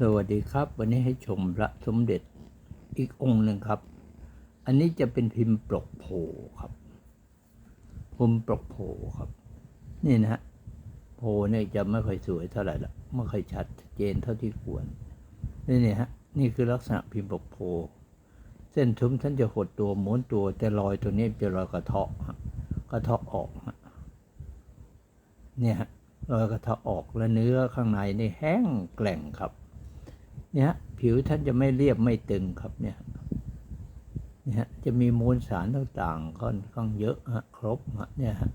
สวัสดีครับ วันนี้ให้ชมพระสมเด็จอีกองค์หนึ่งครับ อันนี้จะเป็นพิมพ์ปลกโผครับพิมพ์ปลกโผครับ นี่นะฮะโผเนี่ยจะไม่ค่อยสวยเท่าไหร่ละไม่ค่อยชัดเจนเท่าที่ควรนี่เนี่ยฮะนี่คือลักษณะพิมพ์ปลกโผเส้นทุ้มท่านจะหดตัวหม้วนตัวแต่รอยตัวนี้จะรอยกระเทาะกระเทาะออกเนี่ยฮะรอยกระเทาะออกและเนื้อข้างในนี่แห้งแกร่งครับ เนี่ยผิวท่านจะไม่เรียบไม่ตึงครับเนี่ยเนี่ยจะมีมวลสารต่างๆค่อนข้างเยอะฮะครบฮะเนี่ยฮะ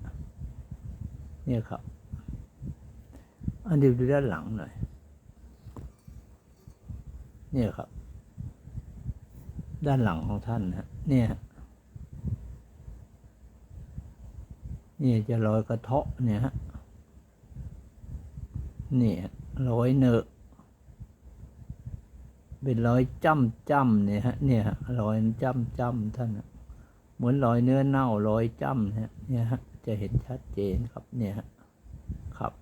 เนี่ยครับ อันดูดูด้านหลังหน่อยเนี่ยครับ ด้านหลังของท่านนะเนี่ยฮะนี่ยจะรอยกระเทาะเนี่ยฮะเนี่ฮะรอยเนอะ เป็นรอยจ้ำจ้ำเนี่ยฮะเนี่ยฮะรอยจ้ำจ้ำท่านเหมือนรอยเนื้อเน่ารอยจ้ำเนี่ยเนี่ยฮะจะเห็นชัดเจนครับเนี่ยฮะครับ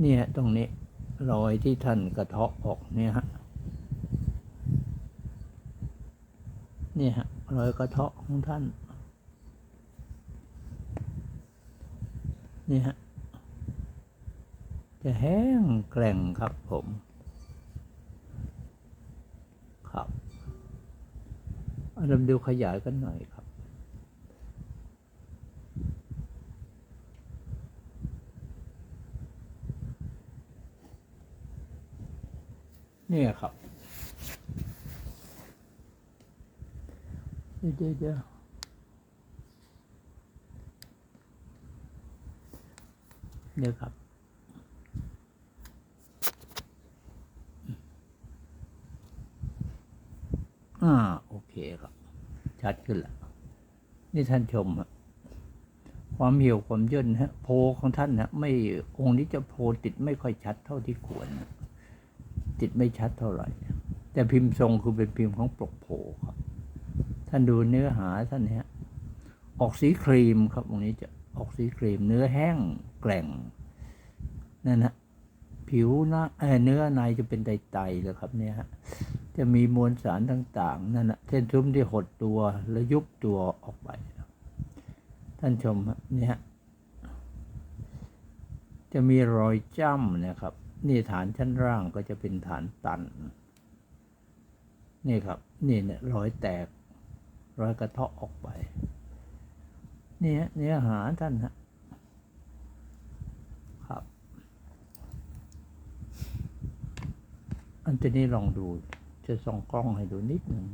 เนี่ยตรงนี้รอยที่ท่านกระเทาะออกเนี่ยฮะเนี่ยฮะรอยกระเทาะของท่านเนี่ยฮะ จะแห้งแกร่งครับผม ครับอารามาดูขยายกันหน่อยครับเนี่ยครับ เดี๋ยวเดี๋ยวเดี๋ยวเดี๋ยวครับ อ่าโอเคครับ ชัดขึ้นล้วนี่ท่านชมอะความเหี่ยวความย่นฮะโพของท่านนะไม่องค์นี้จะโพติดไม่ค่อยชัดเท่าที่ควรติดไม่ชัดเท่าไหร่ แต่พิมพ์ทรงคือเป็นพิมพ์ของปลกโพครับ ท่านดูเนื้อหาท่านเนี้ยออกสีครีมครับองค์นี้จะออกสีครีม เนื้อแห้งแกร่งนั่นนะผิวหน้าเเนื้อในจะเป็นไตๆเลยครับเนี่ยฮะ จะมีมวลสารต่างๆนั่นนะเส้นทุ้มที่หดตัวและยุบตัวออกไป ท่านชมเนี่ยฮะจะมีรอยจ้ำนะครับ นี่ฐานชั้นล่างก็จะเป็นฐานตัน นี่ครับ นี่เนี่ยรอยแตก รอยกระเทาะออกไปนี่ฮะเนื้อหาท่านฮะครับ อันนี้ลองดู จะส่องกล้องให้ดูนิดหนึ่ง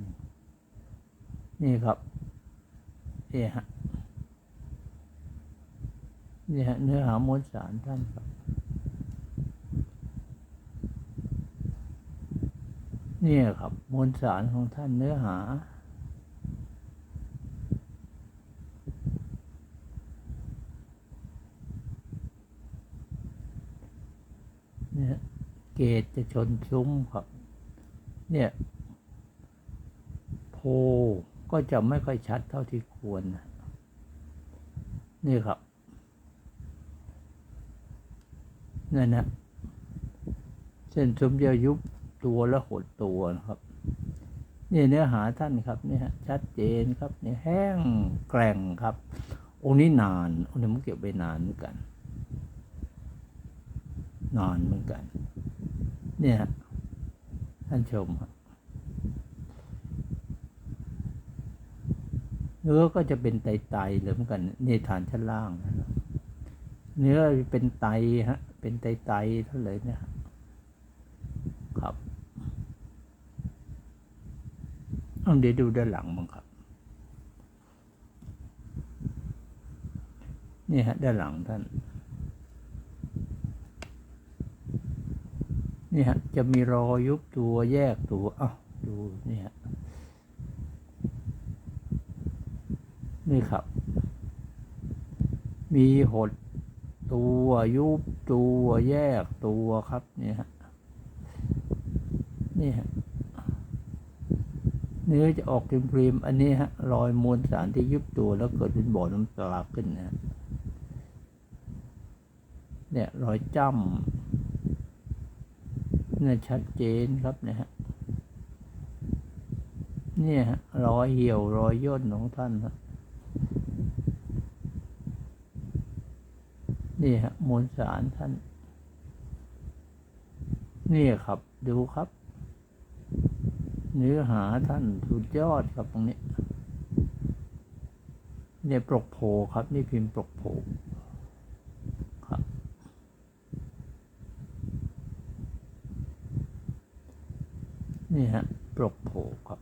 นี่ครับนี่ฮะนี่ฮะเนื้อหามวลสารท่านครับ นี่ครับมวลสารของท่านเนื้อหา เนี่ยเกตจะชนซุ้มครับ เนี่ยโพก็จะไม่ค่อยชัดเท่าที่ควร นี่ครับนั่นนะเส้นสมจะยุบตัวและหดตัวนะครับ นี่เนื้อหาท่านครับเนี่ยชัดเจนครับเนี่ยแห้งแกร่งครับ องค์นี้นานองค์นี้มันเก็บไปนานเหมือนกัน นานเหมือนกัน เนี่ยฮะ ท่านชมเนื้อก็จะเป็นไตๆเลยเหมือนกันนี่ฐานชั้นล่างนะเนื้อเป็นไตฮะ เป็นไตๆเท่าเลยเนี่ยครับเอาเดี๋ยวดูด้านหลังบ้งครับ นี่ฮะด้านหลังท่าน นี่ฮะจะมีรอยยุบตัวแยกตัวอ้าวดูนี่ฮะนี่ครับ มีหดตัวยุบตัวแยกตัวครับเนี่ยฮะนี่ฮะเนื้อจะออกครีมๆอันนี้ฮะรอยมวลสารที่ยุบตัวแล้วเกิดเป็นบ่อน้ำตาขึ้นนะฮะเนี่ยรอยจ้ำ เนี่ยชัดเจนครับเนี่ยฮะเนี่ยฮะรอยเหี่ยวรอยย่นของท่านฮะนี่ฮะมวลสารท่าน นี่ครับดูครับ เนื้อหาท่านสุดยอดครับตรงนี้เนี่ยปลกโผครับ นี่พิมพ์ปลกโผครับ นี่ฮะปลกโผครับ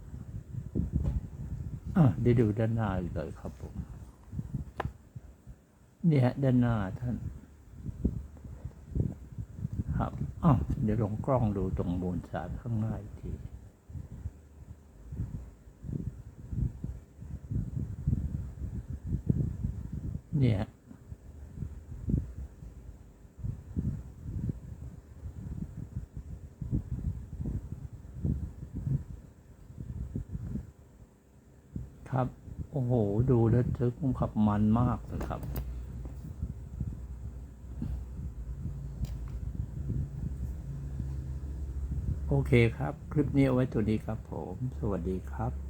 อะเดี๋ยวดูด้านหน้าอีกเลยครับผมนี่ฮะด้านหน้าท่าน ครับอะเดี๋ยวลงกล้องดูตรงมูลสารข้างหน้าอีกทีเนี่ย ครับ โอ้โห ดูแล้วทึกขับมันมากเลยครับ โอเคครับ คลิปนี้เอาไว้ตัวนี้ครับผม สวัสดีครับ